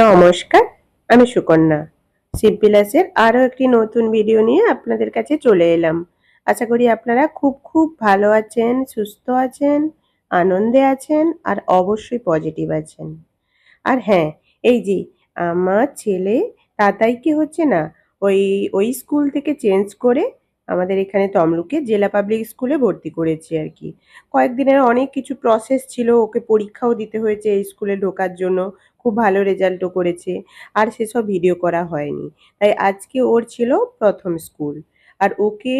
নমস্কার, আমি সুকন্যা। শিববিলাসের আরও একটি নতুন ভিডিও নিয়ে আপনাদের কাছে চলে এলাম। আশা করি আপনারা খুব খুব ভালো আছেন, সুস্থ আছেন, আনন্দে আছেন, আর অবশ্যই পজিটিভ আছেন। আর হ্যাঁ এই যে আমার ছেলে তাতাইকে হচ্ছে না, ওই ওই স্কুল থেকে চেঞ্জ করে আমাদের এখানে তমলুকে জেলা পাবলিক স্কুলে ভর্তি করেছি আর কি। কয়েকদিনের অনেক কিছু প্রসেস ছিল, ওকে পরীক্ষাও দিতে হয়েছে এই স্কুলে ঢোকার জন্য, খুব ভালো রেজাল্টও করেছে, আর সেসব ভিডিও করা হয়নি। তাই আজকে ওর ছিল প্রথম স্কুল আর ওকে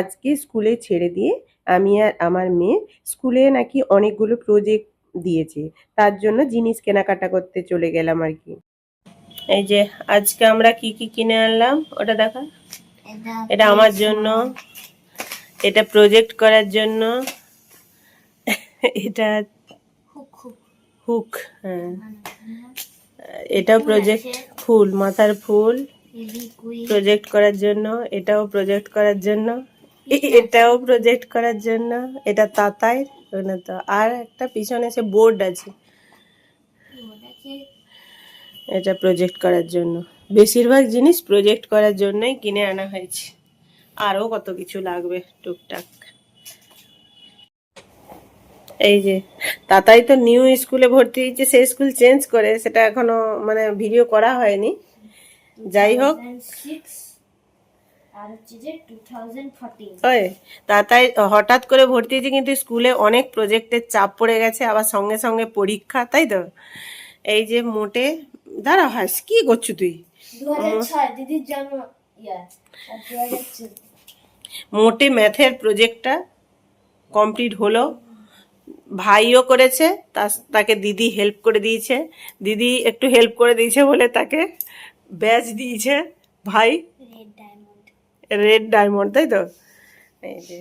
আজকে স্কুলে ছেড়ে দিয়ে আমি আর আমার মেয়ে স্কুলে নাকি অনেকগুলো প্রজেক্ট দিয়েছে, তার জন্য জিনিস কেনাকাটা করতে চলে গেলাম আর কি। এই যে, আজকে আমরা কি কি কিনে আনলাম, ওটা দেখা। এটা আমার জন্য। এটা প্রজেক্ট করার জন্য। এটা হুক হ্যাঁ। এটাও প্রজেক্ট ফুল মাথার ফুল। প্রজেক্ট করার জন্য এটাও প্রজেক্ট করার জন্য। এটাও প্রজেক্ট করার জন্য। এটা তাতায় ওখানে তো আর একটা পিছনে সে বোর্ড আছে। এটা প্রজেক্ট করার জন্য। বেশিরভাগ জিনিস প্রজেক্ট করার জন্যই কিনে আনা হয়েছে। আরও কত কিছু লাগবে টুকটাক। এই যে, তাতাই তো নিউ স্কুলে ভর্তি হয়েছে, সেই স্কুল চেঞ্জ করে, সেটা এখনও মানে ভিডিও করা হয়নি। যাই হোক। তাতাই হঠাৎ করে ভর্তি হয়েছে, কিন্তু স্কুলে অনেক প্রজেক্টের চাপ পড়ে গেছে, আবার সঙ্গে সঙ্গে পরীক্ষা, তাই তো? এই যে মোটে, দাঁড়া, হাস, কি করছ তুই? দিদির জন্ম মোটে ম্যাথের প্রজেক্টটা কমপ্লিট হলো। ভাইও করেছে তাকে দিদি হেল্প করে দিয়েছে। দিদি একটু হেল্প করে দিয়েছে বলে তাকে ব্যাচ দিয়েছে ভাই। রেড ডায়মন্ড তাই তো? এই যে।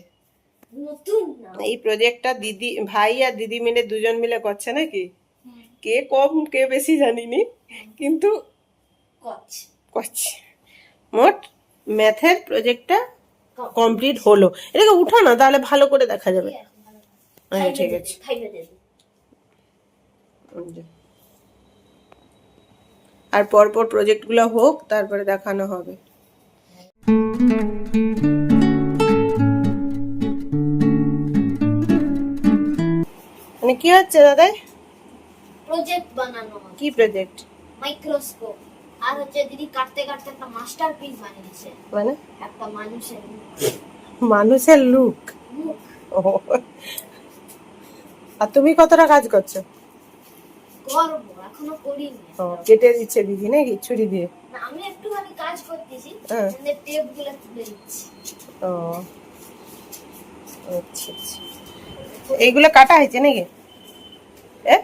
নতুন এই প্রজেক্টটা দিদি ভাই আর দিদি মিলে দুজন মিলে করছে নাকি? কে কম কে বেশি জানিনি। কিন্তু কচ মোট ম্যাথের প্রজেক্টটা কমপ্লিট হলো। এটাকে উঠো না তাহলে ভালো করে দেখা যাবে। হ্যাঁ ঠিক আছে। দেবে। আর পরপর প্রজেক্টগুলো হোক তারপরে দেখানো হবে। মানে কি হচ্ছে দাদাই? প্রজেক্ট বানানো কি প্রজেক্ট মাইক্রোস্কোপ আর হচ্ছে দিদি কাটতে কাটতে একটা মাস্টার পিস বানিয়েছে। মানে? একটা মানুষের মানুষের লুক আর তুমি কতটা কাজ করছ? করব এখনও করিনি। কেটে দিচ্ছে দিদি নাকি? ছুরি দিয়ে? আমি একটুখানি কাজ করতেছি। টেপগুলো তুলে দিচ্ছি। ও। আচ্ছা আচ্ছা। এইগুলো কাটা হয়েছে নাকি? এ?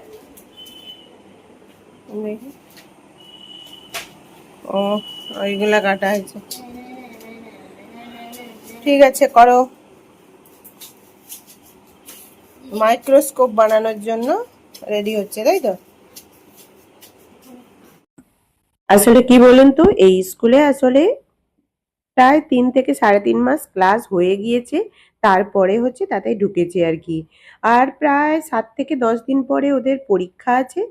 দেখি। ও, ওইগুলা কাটা হয়েছে। ঠিক আছে, করো। মাইক্রোস্কোপ বানানোর জন্য রেডি হচ্ছে, তাই তো? আসলে কি বলুন তো, এই স্কুলে আসলে প্রায় তিন থেকে সাড়ে তিন মাস ক্লাস হয়ে গিয়েছে, তারপরে হচ্ছে তাতে ঢুকেছে আর কি। আর প্রায় সাত থেকে দশ দিন পরে ওদের পরীক্ষা আছে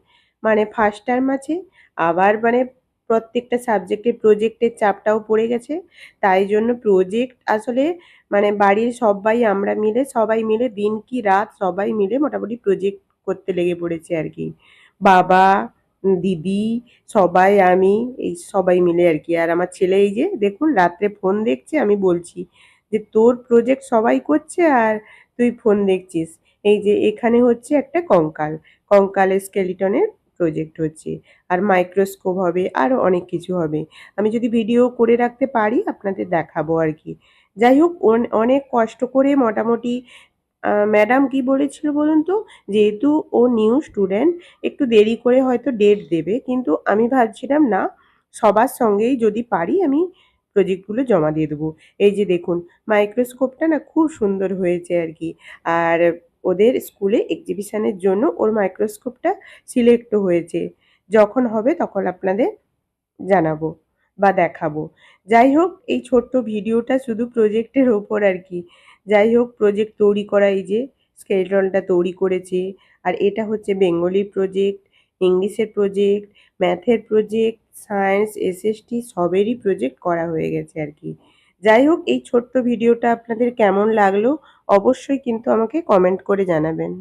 মানে ফার্স্ট টার্ম আছে। আবার মানে প্রত্যেকটা সাবজেক্টের প্রজেক্টের চাপটাও পড়ে গেছে। তাই জন্য প্রজেক্ট আসলে মানে বাড়ির সবাই আমরা মিলে, সবাই মিলে দিন কি রাত সবাই মিলে মোটামুটি প্রজেক্ট করতে লেগে পড়েছে আর কি। বাবা, দিদি, সবাই, আমি, এই সবাই মিলে আর কি। আর আমার ছেলে এই যে, দেখুন রাত্রে ফোন দেখছে, আমি বলছি যে, তোর প্রজেক্ট সবাই করছে আর তুই ফোন দেখছিস? এই যে, এখানে হচ্ছে একটা কঙ্কাল। কঙ্কালের স্কেলিটনের প্রজেক্ট হচ্ছে, আর মাইক্রোস্কোপ হবে আরও অনেক কিছু হবে। আমি যদি ভিডিও করে রাখতে পারি, আপনাদের দেখাবো আর কি। যাই হোক, অন- অনেক কষ্ট করে মোটামুটি ম্যাডাম কি বলেছিল বলুন তো? যেহেতু ও নিউ স্টুডেন্ট একটু দেরি করে হয়তো ডেট দেবে, কিন্তু আমি ভাবছিলাম, না, সবার সঙ্গেই যদি পারি, আমি প্রজেক্টগুলো জমা দিয়ে দেবো। এই যে দেখুন মাইক্রোস্কোপটা না খুব সুন্দর হয়েছে আর কি। আর ওদের স্কুলে এক্সিবিশানের জন্য ওর মাইক্রোস্কোপটা সিলেক্টও হয়েছে। যখন হবে তখন আপনাদের জানাব বা দেখাবো। যাই হোক, এই ছোট্ট ভিডিওটা শুধু প্রজেক্টের ওপর আর কি। যাই হোক প্রজেক্ট তৈরি করা এই যে স্কেলটনটা তৈরি করেছে। আর এটা হচ্ছে বেঙ্গলি প্রজেক্ট ইংলিশের প্রজেক্ট ম্যাথের প্রজেক্ট সায়েন্স এসএসটি সবেরই প্রজেক্ট করা হয়ে গেছে আর কি। যাই হোক এই ছোট্ট ভিডিওটা আপনাদের কেমন লাগল অবশ্যই কিন্তু আমাকে কমেন্ট করে জানাবেন।